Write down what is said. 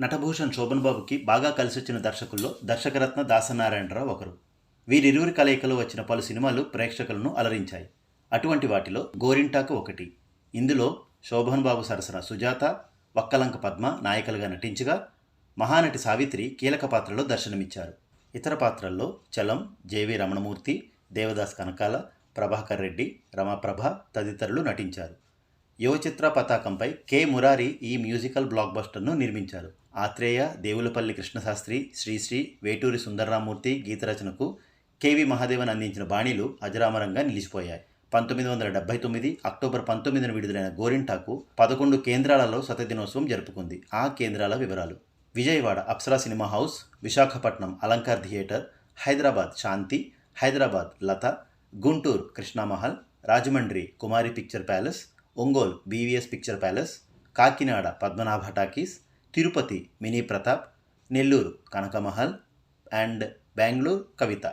నటభూషణ్ శోభన్ బాబుకి బాగా కలిసొచ్చిన దర్శకుల్లో దర్శకరత్న దాసనారాయణరావు ఒకరు. వీరిరువురి కలయికలో వచ్చిన పలు సినిమాలు ప్రేక్షకులను అలరించాయి. అటువంటి వాటిలో గోరింటాకు ఒకటి. ఇందులో శోభన్ బాబు సరసన సుజాత వక్కలంక పద్మ నాయకులుగా నటించగా మహానటి సావిత్రి కీలక పాత్రలో దర్శనమిచ్చారు. ఇతర పాత్రల్లో చలం జేవి రమణమూర్తి దేవదాస్ కనకాల ప్రభాకర్ రెడ్డి రమాప్రభ తదితరులు నటించారు. యువచిత్ర పతాకంపై కె. మురారి ఈ మ్యూజికల్ బ్లాక్ బస్టర్ను నిర్మించారు. ఆత్రేయ దేవులపల్లి కృష్ణశాస్త్రి శ్రీశ్రీ వేటూరి సుందర్రామూర్తి గీతరచనకు కెవి మహాదేవన్ అందించిన బాణీలు అజరామరంగా నిలిచిపోయాయి. పంతొమ్మిది వందల డెబ్బై తొమ్మిది అక్టోబర్ పంతొమ్మిదిన విడుదలైన గోరింటాకు పదకొండు కేంద్రాలలో శతదినోత్సవం జరుపుకుంది. ఆ కేంద్రాల వివరాలు. Vijayawada Apsara cinema house Visakhapatnam Alankar theatre Hyderabad Shanti Hyderabad Latha Guntur Krishna Mahal Rajahmundry Kumari picture palace Ongole BVS picture palace Kakinada Padmanabha talkies Tirupati mini Pratap Nellore Kanaka Mahal and Bengaluru Kavitha.